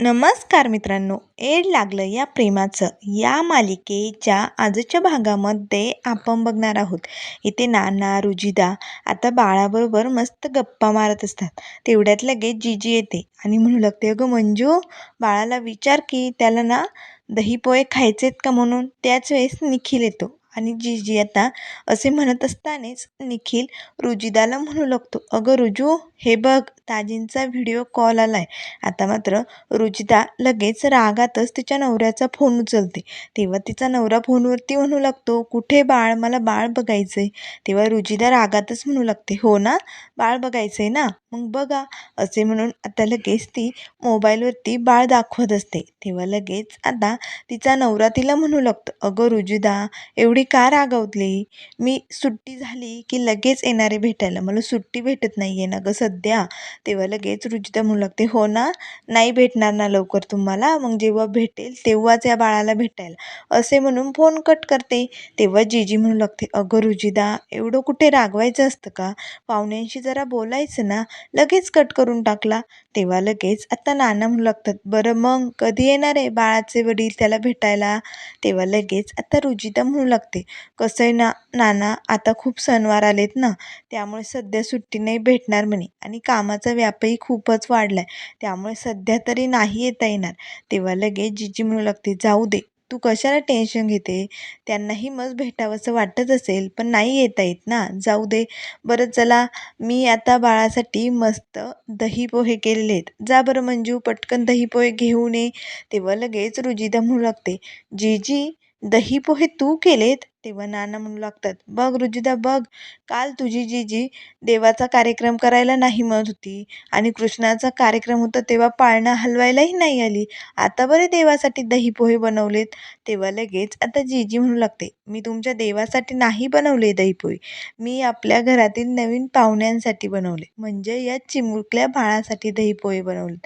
नमस्कार मित्रांनो एड लागलं या प्रेमाचं. या मालिकेच्या आजच्या भागामध्ये आपण बघणार आहोत. इथे नाना रुजिदा आता बाळाबरोबर मस्त गप्पा मारत असतात. तेवढ्यात लगेच जीजी येते आणि म्हणू लागते अगं मंजू बाळाला विचार की त्याला ना दही पोहे खायचेत का म्हणून? त्याच वेळेस निखिल येतो आणि जीजी आता असे म्हणत असतानाच निखिल रुजिदाला म्हणू लागतो अगं रुजू हे बघ ताजींचा व्हिडिओ कॉल आलाय. आता मात्र रुजिता लगेच रागातच तिच्या नवऱ्याचा फोन उचलते. तेव्हा तिचा नवरा फोनवरती म्हणू लागतो कुठे बाळ? मला बाळ बघायचंय. तेव्हा रुजिदा रागातच म्हणू लागते हो ना? बाळ बघायचंय ना? मग बघा. असे म्हणून आता लगेच ती मोबाईलवरती बाळ दाखवत असते. तेव्हा लगेच आता तिचा नवरा तिला म्हणू लागतो अगं रुजिदा एवढी का रागावतली मी सुट्टी झाली की लगेच येणारे भेटायला. मला सुट्टी भेटत नाही आहे ना गं सध्या. तेव्हा लगेच रुजिता म्हणू लागते हो ना नाही भेटणार ना लवकर तुम्हाला. मग जेव्हा भेटेल तेव्हाच या बाळाला भेटायला. असे म्हणून फोन कट करते. तेव्हा जीजी म्हणू लागते अगं रुजिदा एवढं कुठे रागवायचं असतं का? पाहुण्यांशी जरा बोलायचं ना. लगेच कट करून टाकला. तेव्हा लगेच आता नाना म्हणू लागतात बरं मग कधी येणार आहे बाळाचे वडील त्याला भेटायला? तेव्हा लगेच आता रुजिता म्हणू लागते कसं आहे ना नाना आता खूप सणवार आलेत ना. त्यामुळे सध्या सुट्टी नाही भेटणार म्हणे. आणि कामाचा व्यापही खूपच वाढला आहे त्यामुळे सध्या तरी नाही येता येणार. तेव्हा लगेच जिजी म्हणू लागते जाऊ दे तू कशाला टेन्शन घेते? त्यांनाही मग भेटावंसं वाटत असेल पण नाही येता येत ना. जाऊ दे. बरं चला मी आता बाळासाठी मस्त दही पोहे केलेले आहेत. जा बरं मंजू पटकन दही पोहे घेऊन ये. तेव्हा लगेच रुजिदा म्हणू लागते जीजी दही पोहे तू केलेत? तेव्हा नाना म्हणू लागतात बघ रुजिदा बघ काल तुझी जीजी देवाचा कार्यक्रम करायला नाही म्हणत होती आणि कृष्णाचा कार्यक्रम होता तेव्हा पाळणा हलवायलाही नाही आली. आता बरे देवासाठी दही पोहे बनवलेत. तेव्हा लगेच आता जीजी म्हणू लागते मी तुमच्या देवासाठी नाही बनवले दही पोहे मी आपल्या घरातील नवीन पाहुण्यांसाठी बनवले. म्हणजे या चिमुकल्या बाळासाठी दही पोहे बनवले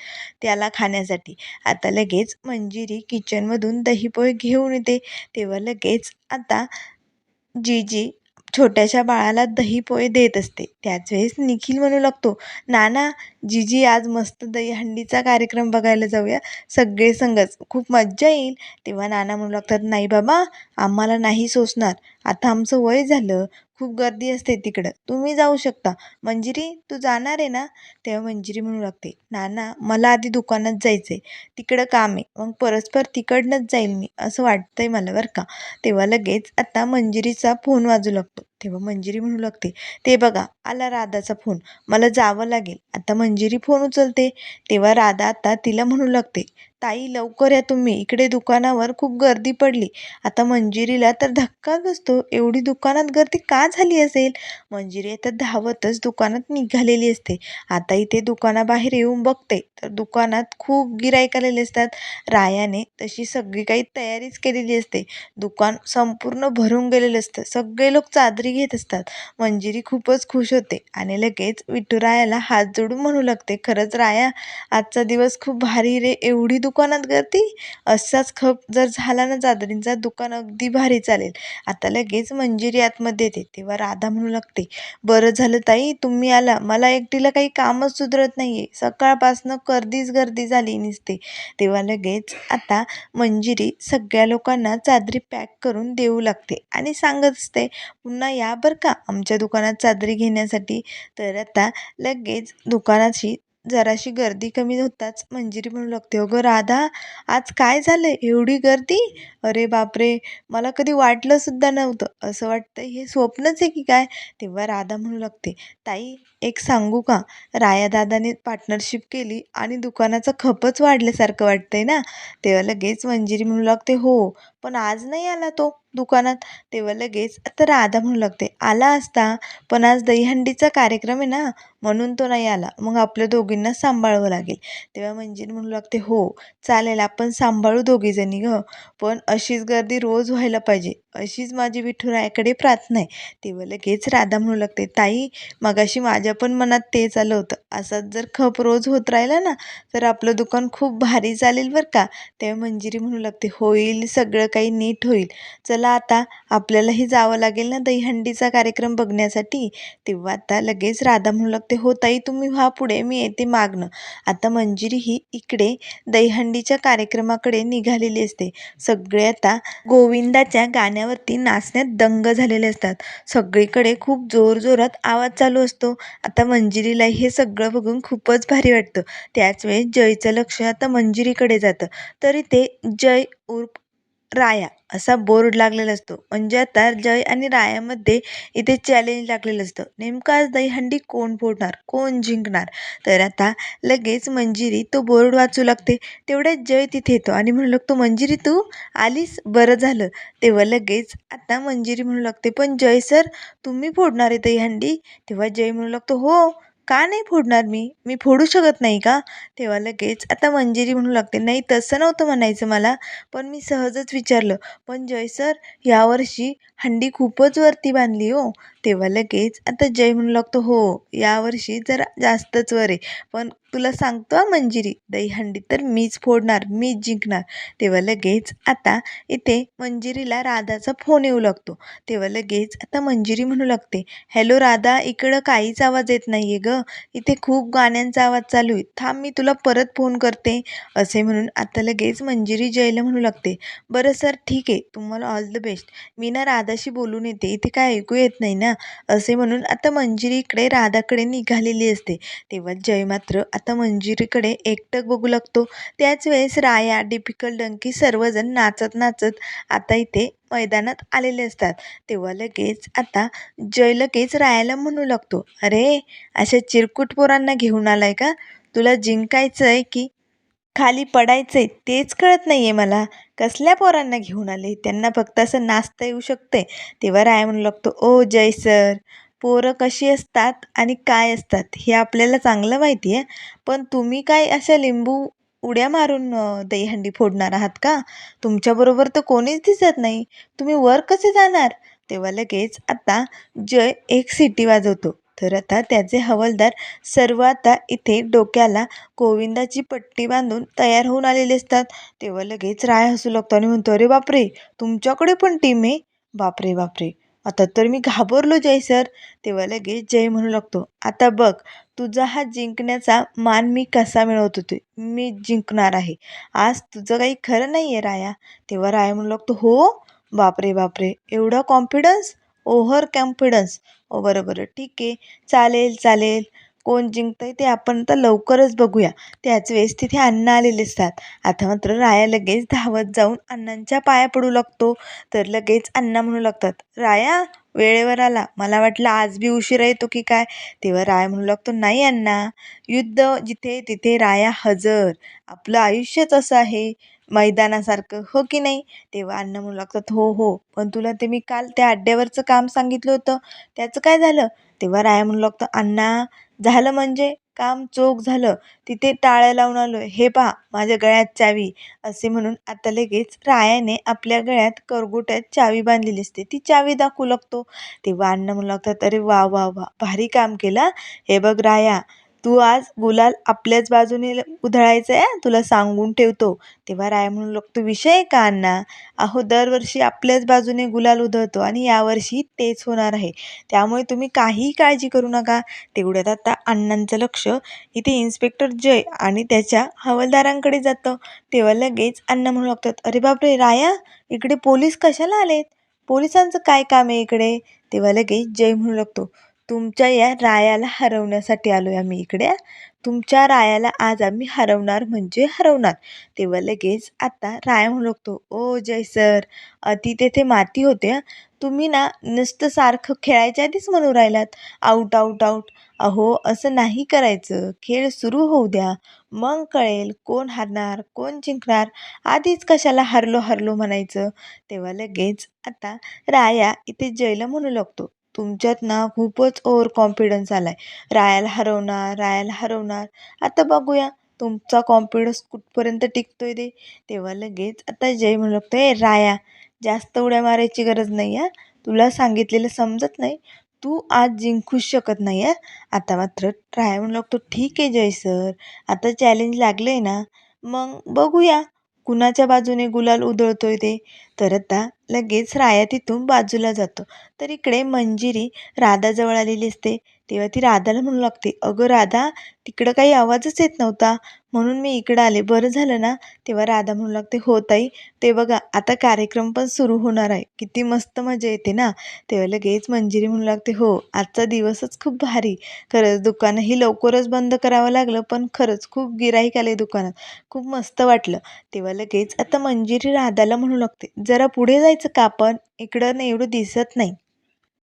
त्याला खाण्यासाठी. आता लगेच मंजिरी किचनमधून दही पोहे घेऊन येते. तेव्हा लगेच आता जीजी छोट्याशा बाळाला दही पोहे देत असते. त्याच वेळेस निखिल म्हणू लागतो नाना जीजी आज मस्त दहीहंडीचा कार्यक्रम बघायला जाऊया. सगळे संगच. खूप मज्जा येईल. तेव्हा नाना म्हणू लागतात नाही बाबा आम्हाला नाही सोसणार. आता आमचं वय झालं. खूप गर्दी असते तिकडं. तुम्ही जाऊ शकता. मंजिरी तू जाणार आहे ना? तेव्हा मंजिरी म्हणू लागते नाना मला आधी दुकानात जायचं आहे तिकडं काम आहे. मग परस्पर तिकडनंच जाईल मी. असं वाटतंय मला बरं का. तेव्हा लगेच आता मंजिरीचा फोन वाजू लागतो. तेव्हा मंजिरी म्हणू लागते. ते बघा आला राधाचा फोन मला जावं लागेल. आता मंजिरी फोन उचलते. तेव्हा राधा आता तिला म्हणू लागते ताई लवकर या तुम्ही. इकडे दुकानावर खूप गर्दी पडली. आता मंजिरीला तर धक्काच बसतो. एवढी दुकानात गर्दी का झाली असेल? मंजिरी आता धावतच दुकानात निघालेली असते. आता इथे दुकानाबाहेर येऊन बघते. तर दुकानात खूप गिराईक आलेले असतात. रायाने तशी सगळी काही तयारीच केलेली असते. दुकान संपूर्ण भरून गेलेलं असतं. सगळे लोक चादरी घेत असतात. मंजिरी खूपच खुश होते आणि लगेच विठुरायाला हात जोडून म्हणू लागते खरंच राया आजचा दिवस खूप भारी रे एवढी दुकानात गर्दी? असाच खप जर झाला ना चादरींचा दुकान अगदी भारी चालेल. आता लगेच मंजिरी आतमध्ये येते तेव्हा राधा म्हणू लागते बरं झालं ताई तुम्ही आला. मला एकटीला काही कामच सुधरत नाही आहे सकाळपासनं गर्दीच गर्दी झाली नसते. तेव्हा लगेच आता मंजिरी सगळ्या लोकांना चादरी पॅक करून देऊ लागते आणि सांगत असते पुन्हा या बरं का आमच्या दुकानात चादरी घेण्यासाठी. तर आता लगेच दुकानाची जराशी गर्दी कमी होताच मंजिरी म्हणू लागते. अगं राधा आज काय झालं एवढी गर्दी? अरे बापरे मला कधी वाटलंसुद्धा नव्हतं. असं वाटतं हे स्वप्नच आहे की काय? तेव्हा राधा म्हणू लागते ताई एक सांगू का? रायादादाने पार्टनरशिप केली आणि दुकानाचं खपच वाढल्यासारखं वाटतंय ना? तेव्हा लगेच मंजिरी म्हणू लागते हो पण आज नाही आला तो दुकानात. तेव्हा लगेच आता राधा म्हणू लागते आला असता पण आज दहीहंडीचा कार्यक्रम आहे ना म्हणून तो नाही आला. मग आपल्या दोघींना सांभाळावं लागेल. तेव्हा मंजिरी म्हणू लागते हो चालेल आपण सांभाळू दोघीजणी गं पण अशीच गर्दी रोज व्हायला पाहिजे. अशीच माझी विठुरायाकडे प्रार्थना आहे. तेव्हा लगेच राधा म्हणू लागते ताई मगाशी माझ्या पण मनात तेच आलं होतं. असाच जर खप रोज होत राहिला ना तर आपलं दुकान खूप भारी चालेल बरं का. तेव्हा मंजिरी म्हणू लागते होईल सगळं काही नीट होईल. चला आता आपल्यालाही जावं लागेल ना दहीहंडीचा कार्यक्रम बघण्यासाठी. तेव्हा आता लगेच राधा म्हणू लागते हो ताई तुम्ही व्हा पुढे मी येते मागणं. आता मंजिरी ही इकडे दहीहंडीच्या कार्यक्रमाकडे निघालेली असते. सगळे आता गोविंदाच्या गाण्यावरती नाचण्यात दंग झालेले असतात. सगळीकडे खूप जोरजोरात आवाज चालू असतो. आता मंजिरीला हे सगळं बघून खूपच भारी वाटतं. त्याच वेळेस जयचं लक्ष आता मंजिरीकडे जातं. तरी ते जय उर्फ राया असा बोर्ड लागलेला असतो. म्हणजे आता जय आणि रायामध्ये इथे चॅलेंज लागलेलं असतं. नेमकं आज दहीहंडी कोण फोडणार? कोण जिंकणार? तर आता लगेच मंजिरी तो बोर्ड वाचू लागते. तेवढ्यात जय तिथे येतो आणि म्हणू लागतो मंजिरी तू आलीस? बरं झालं. तेव्हा लगेच आता मंजिरी म्हणू लागते पण जय सर तुम्ही फोडणार आहे दहीहंडी? तेव्हा जय म्हणू लागतो हो. का नाही फोडणार मी? मी फोडू शकत नाही का? तेव्हा लगेच आता मंजिरी म्हणू लागते. नाही तसं नव्हतं म्हणायचं मला पण मी सहजच विचारलं पण जय सर यावर्षी हंडी खूपच वरती बांधली हो. तेव्हा लगेच आता जय म्हणू लागतो हो यावर्षी जरा जास्तच वर आहे. पण तुला सांगतो हा मंजिरी दहीहंडी तर मीच फोडणार मीच जिंकणार. तेव्हा लगेच आता इथे मंजिरीला राधाचा फोन येऊ लागतो. तेव्हा लगेच आता मंजिरी म्हणू लागते हॅलो राधा इकडं काहीच आवाज येत नाही आहे गं. इथे खूप गाण्यांचा आवाज चालू आहे. थांब मी तुला परत फोन करते. असे म्हणून आता लगेच मंजिरी जयला म्हणू लागते बरं सर ठीक आहे. तुम्हाला ऑल द बेस्ट मी ना राधाशी बोलून येते. इथे काय ऐकू येत नाही ना. असे म्हणून आता मंजिरी इकडे राधाकडे निघालेली असते. तेव्हा जय मात्र आता मंजिरीकडे एकटक बघू लागतो. त्याच वेळेस राया डिपिकल डंकी सर्वजण नाचत नाचत आता इथे मैदानात आलेले असतात. तेव्हा लगेच आता जय लगेच रायाला म्हणू लागतो. अरे अशा चिरकुट पोरांना घेऊन आलाय का? तुला जिंकायचं आहे की खाली पडायचं आहे तेच कळत नाही आहे मला. कसल्या पोरांना घेऊन आले? त्यांना फक्त असं नाचता येऊ शकते. तेव्हा राया म्हणू लागतो ओ जय सर पोरं कशी असतात आणि काय असतात? हे आपल्याला चांगलं माहिती आहे. पण तुम्ही काय अशा लिंबू उड्या मारून दहीहंडी फोडणार आहात का? तुमच्याबरोबर तर कोणीच दिसत नाही. तुम्ही वर कसे जाणार? तेव्हा लगेच आता जय एक सिटी वाजवतो. तर आता त्याचे हवालदार सर्व आता इथे डोक्याला गोविंदाची पट्टी बांधून तयार होऊन आलेले असतात. तेव्हा लगेच राय हसू लागतो आणि म्हणतो अरे बापरे तुमच्याकडे पण टीम आहे? बापरे बापरे आता तर मी घाबरलो जय सर. तेव्हा लगेच जय म्हणू लागतो आता बघ तुझा हा जिंकण्याचा मान मी कसा मिळवत होते मी जिंकणार आहे. आज तुझं काही खरं नाही आहे राया. तेव्हा राया म्हणू लागतो हो? बापरे बापरे एवढा कॉन्फिडन्स ओव्हर कॉन्फिडन्स. हो, ओ बरं बरं ठीक आहे. चालेल चालेल. कोण जिंकतंय ते आपण आता लवकरच बघूया. त्याच वेळेस तिथे अण्णा आलेले असतात. आता मात्र राया लगेच धावत जाऊन अण्णांच्या पाया पडू लागतो. तर लगेच अण्णा म्हणू लागतात राया वेळेवर आला. मला वाटलं आज बी उशिरा येतो की काय? तेव्हा राया म्हणू लागतो नाही अण्णा. युद्ध जिथे तिथे राया हजर. आपलं आयुष्यच असं आहे. मैदानासारखं हो की नाही? तेव्हा अण्णा म्हणू लागतात हो हो. पण तुला ते मी काल त्या अड्ड्यावरचं काम सांगितलं होतं. त्याचं काय झालं? तेव्हा राया म्हणू लागतो अण्णा झालं म्हणजे? काम चोख झालं. तिथे टाळ्या लावून आलो हे पहा माझ्या गळ्यात चावी. असे म्हणून आता लगेच रायाने आपल्या गळ्यात करगोट्यात चावी बांधलेली असते. ती चावी दाखवू लागतो. तेव्हा अण्णा म्हणू लागतात अरे वा वा वा. भारी काम केलं हे बघ राया तू आज गुलाल आपल्याच बाजूने ल- उधळायचं आहे तुला सांगून ठेवतो. तेव्हा राय म्हणू लागतो विषय आहे का अण्णा? अहो दरवर्षी आपल्याच बाजूने गुलाल उधळतो आणि यावर्षी तेच होणार आहे. त्यामुळे तुम्ही काहीही काळजी करू नका. तेवढ्यात आता अण्णांचं लक्ष इथे इन्स्पेक्टर जय आणि त्याच्या हवालदारांकडे जातं. तेव्हा लगेच अण्णा म्हणू लागतात अरे बापरे राया इकडे पोलीस कशाला आलेत? पोलिसांचं काय काम आहे इकडे? तेव्हा लगेच जय म्हणू लागतो तुमच्या या रायाला हरवण्यासाठी आलो आहे आम्ही इकडे. तुमच्या रायाला आज आम्ही हरवणार म्हणजे हरवणार. तेव्हा लगेच आता राया म्हणू लागतो ओ जय सर अति तेथे माती होते. तुम्ही ना नुसतं सारखं खेळायच्या आधीच म्हणू राहिलात. आऊट आऊट आऊट अहो असं नाही करायचं. खेळ सुरू होऊ द्या. मग कळेल कोण हारणार कोण जिंकणार. आधीच कशाला हरलो हरलो म्हणायचं. तेव्हा लगेच आता राया इथे जयला म्हणू लागतो तुमच्यात ना खूपच ओव्हर कॉन्फिडन्स आला आहे रायाला हरवणार रायाला हरवणार. आता बघूया तुमचा कॉन्फिडन्स कुठपर्यंत टिकतोय ते. तेव्हा लगेच आता जय म्हणू लागतो ए राया जास्त उड्या मारायची गरज नाही आहे तुला सांगितलेलं समजत नाही. तू आज जिंकूच शकत नाही आहे आता मात्र राया म्हणू लागतो ठीक आहे जय सर. आता चॅलेंज लागलं आहे ना. मग बघूया कुणाच्या बाजूने गुलाल उधळतोय ते. तर आता लगेच राया तिथून बाजूला जातो. तर इकडे मंजिरी राधाजवळ आलेली असते तेव्हा ती राधाला म्हणू लागते अगं राधा तिकडं काही आवाजच येत नव्हता. म्हणून मी इकडं आले. बरं झालं ना? तेव्हा राधा म्हणू लागते हो ताई. ते बघा आता कार्यक्रम पण सुरू होणार आहे. किती मस्त मजा येते ना? तेव्हा लगेच मंजिरी म्हणू लागते हो आजचा दिवसच खूप भारी. खरंच दुकानही लवकरच बंद करावं लागलं पण खरंच खूप गिराईक आले दुकानात. खूप मस्त वाटलं. तेव्हा लगेच आता मंजिरी राधाला म्हणू लागते जरा पुढे जायचं का आपण? इकडं ना एवढं दिसत नाही.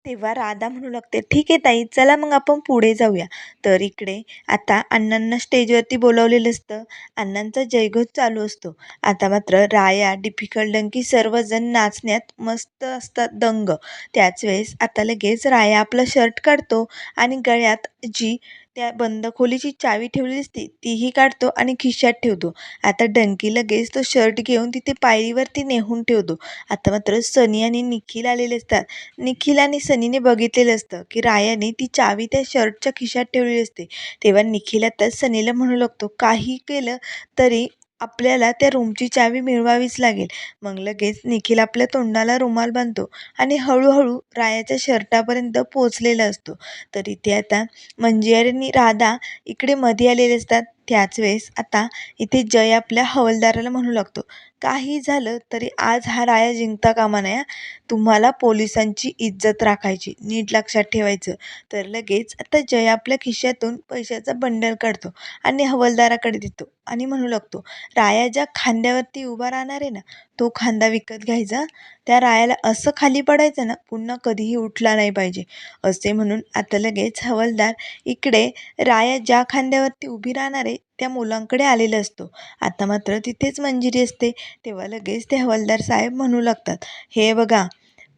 तेव्हा राधा म्हणू लागते ठीक आहे ताई चला मग आपण पुढे जाऊया. तर इकडे आता अण्णांना स्टेजवरती बोलावलेलं असतं. अण्णांचा जयघोष चालू असतो. आता मात्र राया डिफिकल्ट डंकी सर्वजण नाचण्यात मस्त असतात दंग. त्याच वेळेस आता लगेच राया आपलं शर्ट काढतो आणि गळ्यात जी त्या बंद खोलीची चावी ठेवलेली असते तीही काढतो आणि खिशात ठेवतो. आता डंकी लगेच तो शर्ट घेऊन तिथे पायरीवरती नेहून ठेवतो. आता मात्र सनी आणि निखिल आलेले असतात. निखिल आणि सनीने बघितलेलं असतं की रायाने ती चावी त्या शर्टच्या खिशात ठेवलेली असते. तेव्हा निखिल आता सनीला म्हणू लागतो काही केलं तरी आपल्याला त्या रूमची चावी मिळवावीच लागेल. मग लगेच निखिल आपल्या तोंडाला रुमाल बांधतो आणि हळूहळू रायाच्या शर्टापर्यंत पोचलेला असतो. तर इथे आता मंजिरी आणि राधा इकडे मध्ये आलेले असतात. त्याच वेळेस आता इथे जय आपल्या हवलदाराला म्हणू लागतो. काही झालं तरी आज हा राया जिंकता कामा नये तुम्हाला पोलिसांची इज्जत राखायची नीट लक्षात ठेवायचं. तर लगेच आता जय आपल्या खिशातून पैशाचा बंडल काढतो आणि हवलदाराकडे देतो आणि म्हणू लागतो राया ज्या खांद्यावरती उभा राहणार आहे ना तो खांदा विकत घ्यायचा. त्या रायाला असं खाली पडायचं ना पुन्हा कधीही उठला नाही पाहिजे. असे म्हणून आता लगेच हवलदार इकडे राया ज्या खांद्यावरती उभी राहणार आहे त्या मुलांकडे आलेला असतो. आता मात्र तिथेच मंजिरी असते. तेव्हा लगेच ते हवालदार साहेब म्हणू लागतात हे बघा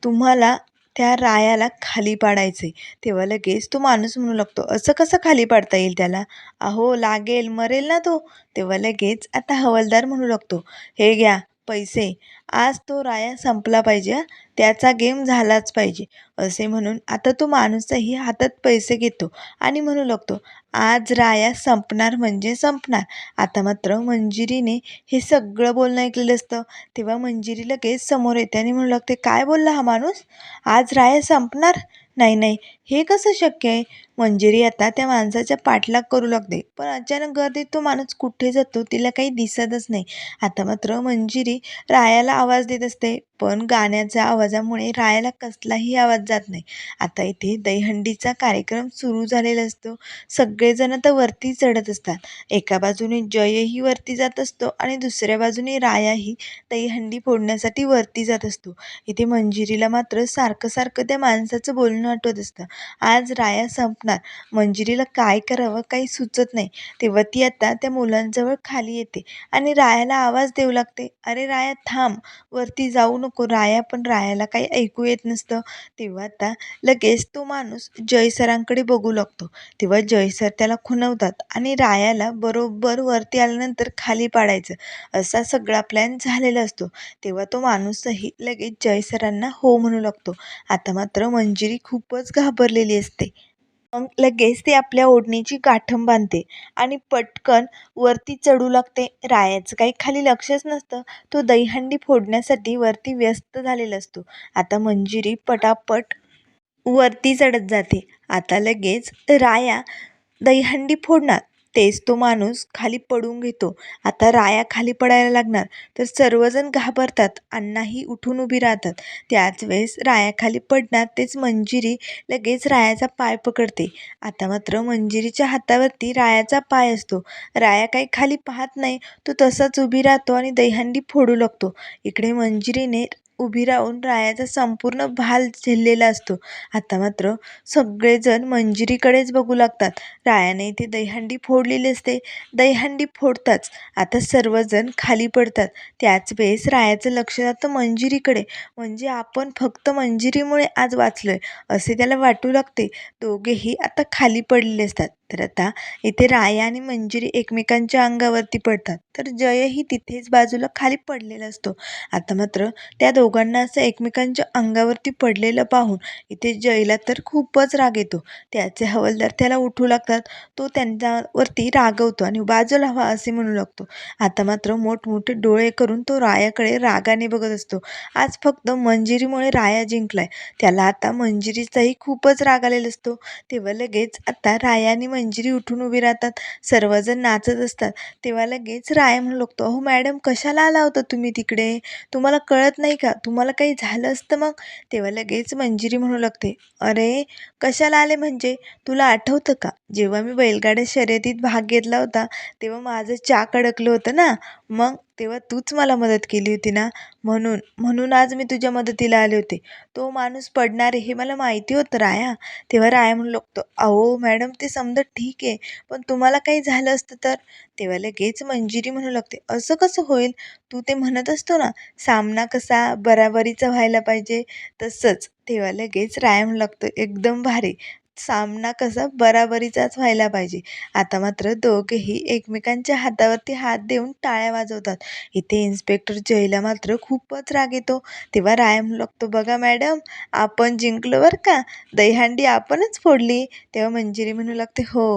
तुम्हाला त्या रायाला खाली पाडायचे तेव्हा लगेच तो माणूस म्हणू लागतो असं कसं खाली पाडता येईल त्याला? अहो लागेल मरेल ना तो. तेव्हा लगेच आता हवालदार म्हणू लागतो हे घ्या पैसे. आज तो राया संपला पाहिजे त्याचा गेम झालाच पाहिजे. असे म्हणून आता तो माणूसही हातात पैसे घेतो आणि म्हणू लागतो आज राया संपणार म्हणजे संपणार. आता मात्र मंजिरीने हे सगळं बोलणं ऐकलेलं असतं. तेव्हा मंजिरी लगेच समोर येते आणि म्हणू लागते काय बोलला हा माणूस? आज राया संपणार? नाही नाही. हे कसं शक्य आहे? मंजिरी आता त्या माणसाच्या पाठलाग करू लागते. पण अचानक गर्दीत तो माणूस कुठे जातो तिला काही दिसतच नाही. आता मात्र मंजिरी रायाला आवाज देत असते. पण गाण्याच्या आवाजामुळे रायाला कसलाही आवाज जात नाही. आता इथे दहीहंडीचा कार्यक्रम सुरू झालेला असतो. सगळेजण तर वरती चढत असतात. एका बाजूने जयही वरती जात असतो आणि दुसऱ्या बाजूने रायाही दहीहंडी फोडण्यासाठी वरती जात असतो. इथे मंजिरीला मात्र सारखं सारखं त्या माणसाचं बोलणं आठवत असतं. आज राया संपणार मंजिरीला काय करावं काही सुचत नाही. तेव्हा ती आता त्या मुलांजवळ खाली येते आणि रायाला आवाज देऊ लागते अरे राया थांब. वरती जाऊ नको. राया पण रायाला काही ऐकू येत नसतं. तेव्हा आता लगेच तो माणूस जयसरांकडे बघू लागतो. तेव्हा जयसर त्याला खुणवतात आणि रायाला बरोबर वरती आल्यानंतर खाली पाडायचं. असा सगळा प्लॅन झालेला असतो. तेव्हा तो माणूसही लगेच जयसरांना हो म्हणू लागतो. आता मात्र मंजिरी खूपच घाबरलेली असते. मग लगेच ते आपल्या ओढणीची गाठम बांधते आणि पटकन वरती चढू लागते. रायाचं काही खाली लक्षच नसतं. तो दहीहंडी फोडण्यासाठी वरती व्यस्त झालेला असतो. आता मंजिरी पटापट वरती चढत जाते. आता लगेच राया दहीहंडी फोडणार. तेच तो माणूस खाली पडून घेतो. आता राया खाली पडायला लागणार तर सर्वजण घाबरतात अण्णाही उठून उभी राहतात. त्याच वेळेस राया खाली पडणार तेच मंजिरी लगेच रायाचा पाय पकडते. आता मात्र मंजिरीच्या हातावरती रायाचा पाय असतो. राया काही खाली पाहत नाही तो तसाच उभी राहतो आणि दहीहंडी फोडू लागतो. इकडे मंजिरीने उभी राहून रायाचा संपूर्ण भाल झेललेला असतो. आता मात्र सगळेजण मंजिरीकडेच बघू लागतात. रायाने इथे दहीहंडी फोडलेली असते. दहीहंडी फोडताच आता सर्वजण खाली पडतात. त्याच वेळेस रायाचं लक्ष जातं मंजिरीकडे. म्हणजे आपण फक्त मंजिरीमुळे आज वाचलोय असे त्याला वाटू लागते. दोघेही आता खाली पडलेले असतात. तर आता इथे राया आणि मंजिरी एकमेकांच्या अंगावरती पडतात. तर जयही तिथेच बाजूला खाली पडलेला असतो. आता मात्र त्या दोघांना असं एकमेकांच्या अंगावरती पडलेलं पाहून इथे जयला तर खूपच राग येतो. त्याचे हवलदार त्याला उठू लागतात. तो त्यांच्यावरती रागवतो आणि बाजूला हवा असे म्हणू लागतो. आता मात्र मोठमोठे डोळे करून तो रायाकडे रागाने बघत असतो. आज फक्त मंजिरीमुळे राया जिंकलाय. त्याला आता मंजिरीचाही खूपच राग आलेला असतो. तेव्हा लगेच आता राया आणि मंजिरी उठून उभी राहतात. सर्वजण नाचत असतात. तेव्हा लगेच राय म्हणू लागतो अहो मॅडम कशाला आला होता तुम्ही तिकडे? तुम्हाला कळत नाही का? तुम्हाला काही झालं असतं मग? तेव्हा लगेच मंजिरी म्हणू लागते अरे कशाला आले म्हणजे? तुला आठवतं का? जेव्हा मी बैलगाड्या शर्यतीत भाग घेतला होता तेव्हा माझं चाक अडकलं होतं ना. मग तेव्हा तूच मला मदत केली होती ना. म्हणून म्हणून आज मी तुझ्या मदतीला आले होते. तो माणूस पडणार आहे हे मला माहिती होतं राया. तेव्हा राया म्हणू लागतो अहो मॅडम ते समजा ठीक आहे पण तुम्हाला काही झालं असतं तर? तेव्हा लगेच मंजिरी म्हणू लागते असं कसं होईल? तू ते म्हणत असतो ना सामना कसा बराबरीचा व्हायला पाहिजे? तसंच तेव्हा लगेच राया म्हणू लागतो एकदम भारी. सामना कसा बराबरीचाच व्हायला पाहिजे. आता मात्र दोघेही एकमेकांच्या हातावरती हात देऊन टाळ्या वाजवतात. इथे इन्स्पेक्टर जयला मात्र खूपच राग येतो. तेव्हा राय म्हणू लागतो बघा मॅडम आपण जिंकलो बरं का? दहीहंडी आपणच फोडली. तेव्हा मंजिरी म्हणू लागते हो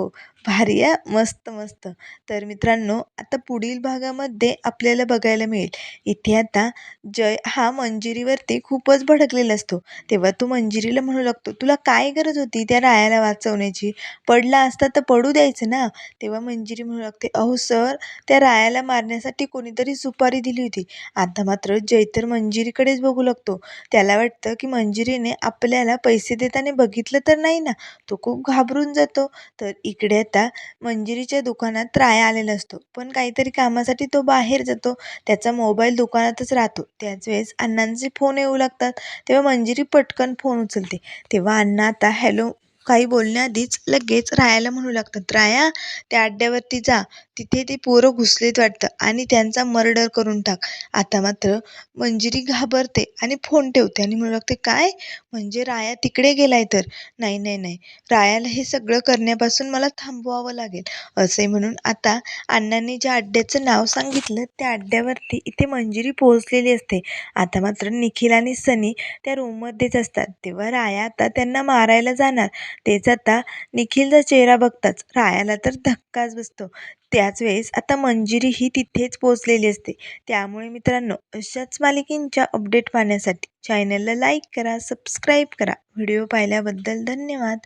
भारी आहे मस्त मस्त. तर मित्रांनो आता पुढील भागामध्ये आपल्याला बघायला मिळेल. इथे आता जय हा मंजिरीवरती खूपच भडकलेला असतो. तेव्हा तो मंजिरीला म्हणू लागतो तुला काय गरज होती त्या रायाला वाचवण्याची? पडला असता तर पडू द्यायचं ना? तेव्हा मंजिरी म्हणू लागते अहो सर त्या रायाला मारण्यासाठी कोणीतरी सुपारी दिली होती. आता मात्र जय तर मंजिरीकडेच बघू लागतो. त्याला वाटतं की मंजिरीने आपल्याला पैसे देताना बघितलं तर नाही ना? तो खूप घाबरून जातो. तर इकडे आता मंजिरीच्या दुकानात राया आलेला असतो. पण काहीतरी कामासाठी तो बाहेर जातो. त्याचा मोबाईल दुकानातच राहतो. त्याच वेळेस अण्णांचे फोन येऊ लागतात. तेव्हा मंजिरी पटकन फोन उचलते. तेव्हा अण्णा आता हॅलो काही बोलण्याआधीच लगेच रायाला म्हणू लागतात राया त्या अड्ड्यावरती जा. तिथे ते पोरं घुसलेत वाटतं. आणि त्यांचा मर्डर करून टाक. आता मात्र मंजिरी घाबरते आणि फोन ठेवते. आणि म्हणू लागते काय? म्हणजे राया तिकडे गेलाय तर? नाही नाही नाही. रायाला हे सगळं करण्यापासून मला थांबवावं लागेल. असे म्हणून आता अण्णांनी ज्या अड्ड्याचं नाव सांगितलं त्या अड्ड्यावरती इथे मंजिरी पोहोचलेली असते. आता मात्र निखिल आणि सनी त्या रूममध्येच असतात. तेव्हा राया आता त्यांना मारायला जाणार. तेच आता निखिलचा चेहरा बघताच रायाला तर धक्काच बसतो. त्याच वेळेस आता मंजिरी ही तिथेच पोचलेली असते. त्यामुळे मित्रांनो अशाच मालिकेंच्या अपडेट पाहण्यासाठी चॅनलला लाईक करा सबस्क्राईब करा. व्हिडिओ पाहिल्याबद्दल धन्यवाद.